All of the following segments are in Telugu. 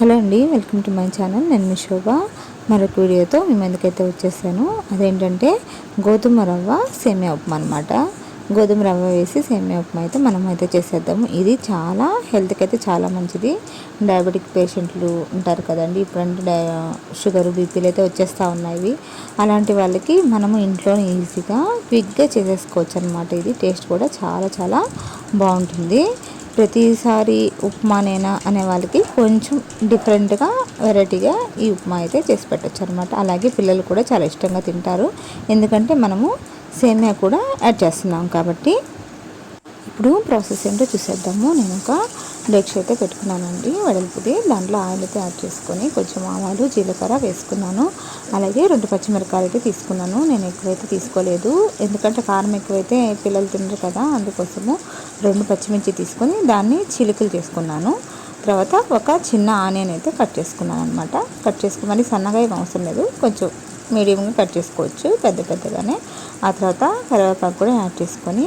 హలో అండి వెల్కమ్ టు మై ఛానల్. నేను మీ శోభ. మరొక వీడియోతో మీ ముందుకైతే వచ్చేసాను. అదేంటంటే గోధుమ రవ్వ సేమియా ఉప్మా అనమాట గోధుమ రవ్వ వేసి సేమియా ఉప్మా అయితే మనం అయితే చేసేద్దాము. ఇది చాలా హెల్త్కి అయితే చాలా మంచిది. డయాబెటిక్ పేషెంట్లు ఉంటారు కదండి ఇప్పుడంటే డయా షుగర్ బీపీలు అయితే వచ్చేస్తూ ఉన్నాయి అలాంటి వాళ్ళకి మనము ఇంట్లోనే ఈజీగా క్విక్గా చేసేసుకోవచ్చు అనమాట ఇది టేస్ట్ కూడా చాలా చాలా బాగుంటుంది. ప్రతిసారి ఉప్మానేనా అనే వాళ్ళకి కొంచెం డిఫరెంట్గా వెరైటీగా ఈ ఉప్మా అయితే చేసి పెట్టచ్చు అనమాట అలాగే పిల్లలు కూడా చాలా ఇష్టంగా తింటారు. ఎందుకంటే మనము సేమియా కూడా యాడ్ చేస్తున్నాం కాబట్టి. ఇప్పుడు ప్రాసెస్ ఏంటో చూసేద్దాము. నేను ఒక డెక్ష అయితే పెట్టుకున్నానండి. వెడల్పుది. దాంట్లో ఆయిల్ అయితే యాడ్ చేసుకొని కొంచెం ఆవాలు జీలకర్ర వేసుకున్నాను. అలాగే రెండు పచ్చిమిరకాయలు అయితే తీసుకున్నాను. నేను ఎక్కువైతే తీసుకోలేదు. ఎందుకంటే కారం ఎక్కువైతే పిల్లలు తినరు కదా అందుకోసము రెండు పచ్చిమిర్చి తీసుకొని దాన్ని చిలుకలు చేసుకున్నాను. తర్వాత ఒక చిన్న ఆనియన్ అయితే కట్ చేసుకున్నాను అనమాట కట్ చేసుకుని మళ్ళీ సన్నగా ఏం అవసరం లేదు. కొంచెం మీడియంగా కట్ చేసుకోవచ్చు పెద్ద పెద్దగానే. ఆ తర్వాత కరివేపాకు కూడా యాడ్ చేసుకొని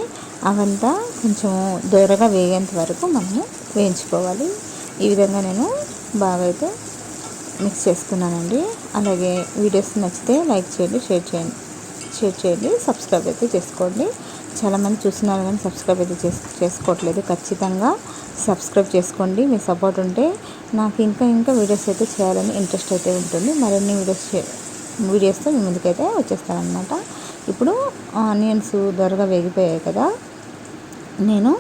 అవంతా కొంచెం దూరగా వేగేంత వరకు మనము వేయించుకోవాలి. ఈ విధంగా నేను బాగా అయితే మిక్స్ చేసుకున్నానండి. అలాగే వీడియోస్ నచ్చితే లైక్ చేయండి షేర్ చేయండి షేర్ చేయండి సబ్స్క్రైబ్ అయితే చేసుకోండి. చాలామంది చూస్తున్నారు కానీ సబ్స్క్రైబ్ అయితే చేసుకోవట్లేదు. ఖచ్చితంగా సబ్స్క్రైబ్ చేసుకోండి. మీ సపోర్ట్ ఉంటే నాకు ఇంకా ఇంకా వీడియోస్ అయితే చేయాలని ఇంట్రెస్ట్ అయితే ఉంటుంది. మరిన్ని వీడియోస్ వీడియోస్తో మీ ముందుకైతే వచ్చేస్తానమాట ఇప్పుడు ఆనియన్స్ త్వరగా వేగిపోయాయి కదా. నేను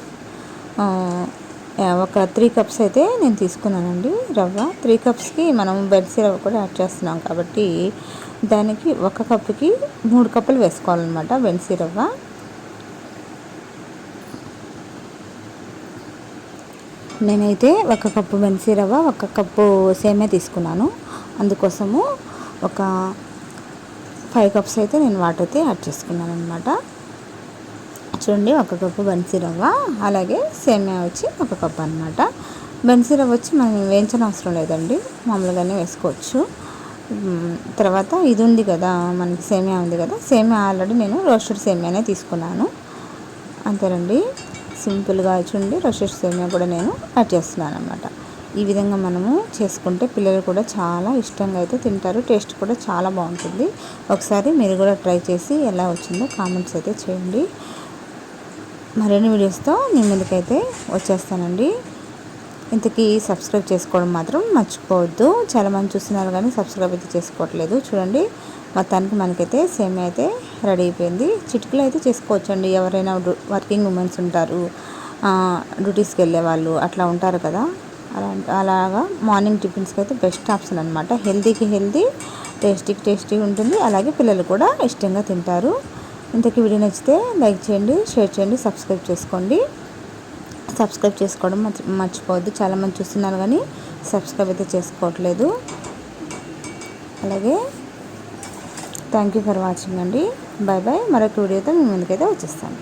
ఒక త్రీ కప్స్ అయితే నేను తీసుకున్నానండి రవ్వ. త్రీ కప్స్కి మనం బెడ్సీ రవ్వ కూడా యాడ్ చేస్తున్నాం కాబట్టి దానికి ఒక కప్పుకి మూడు కప్పులు వేసుకోవాలన్నమాట బెన్సీ రవ్వ. నేనైతే ఒక కప్పు బెన్సీ రవ్వ ఒక కప్పు సేమే తీసుకున్నాను. అందుకోసము ఒక ఫైవ్ కప్స్ అయితే నేను వాటర్ అయితే యాడ్ చేసుకున్నాను అనమాట చూడండి ఒక కప్పు బన్సీ రవ్వ అలాగే సేమియా వచ్చి ఒక కప్ అనమాట బన్సీ రవ్వ వచ్చి మనం వేయించిన అవసరం లేదండి మామూలుగానే వేసుకోవచ్చు. తర్వాత ఇది ఉంది కదా మనకి సేమియా ఉంది కదా సేమియా ఆల్రెడీ నేను రోస్టెడ్ సేమియానే తీసుకున్నాను. అంతేనండి సింపుల్గా చూడండి రోస్టెడ్ సేమియా కూడా నేను యాడ్ చేస్తున్నాను అనమాట ఈ విధంగా మనము చేసుకుంటే పిల్లలు కూడా చాలా ఇష్టంగా అయితే తింటారు. టేస్ట్ కూడా చాలా బాగుంటుంది. ఒకసారి మీరు కూడా ట్రై చేసి ఎలా వచ్చిందో కామెంట్స్ అయితే చేయండి. మరిన్ని వీడియోస్తో మీ ముందుకైతే వచ్చేస్తానండి. ఇంతకీ సబ్స్క్రైబ్ చేసుకోవడం మాత్రం మర్చిపోవద్దు. చాలామంది చూస్తున్నారు కానీ సబ్స్క్రైబ్ అయితే చేసుకోవట్లేదు. చూడండి మొత్తానికి మనకైతే సేమ్ అయితే రెడీ అయిపోయింది. చిటికలు అయితే చేసుకోవచ్చండి. ఎవరైనా వర్కింగ్ ఉమెన్స్ ఉంటారు. డ్యూటీస్కి వెళ్ళే వాళ్ళు అట్లా ఉంటారు కదా. అలా అలాగా మార్నింగ్ టిఫిన్స్కి అయితే బెస్ట్ ఆప్షన్ అనమాట హెల్తీకి హెల్తీ టేస్టీకి టేస్టీ ఉంటుంది. అలాగే పిల్లలు కూడా ఇష్టంగా తింటారు. ఇంతకీ వీడియో నచ్చితే లైక్ చేయండి షేర్ చేయండి సబ్స్క్రైబ్ చేసుకోండి. సబ్స్క్రైబ్ చేసుకోవడం మర్చిపోవద్దు. చాలామంది చూస్తున్నారు కానీ సబ్స్క్రైబ్ అయితే చేసుకోవట్లేదు. అలాగే థ్యాంక్ యూ ఫర్ వాచింగ్ అండి. బాయ్ బాయ్ మరొక వీడియోతో మీ ముందుకైతే వచ్చేస్తాను.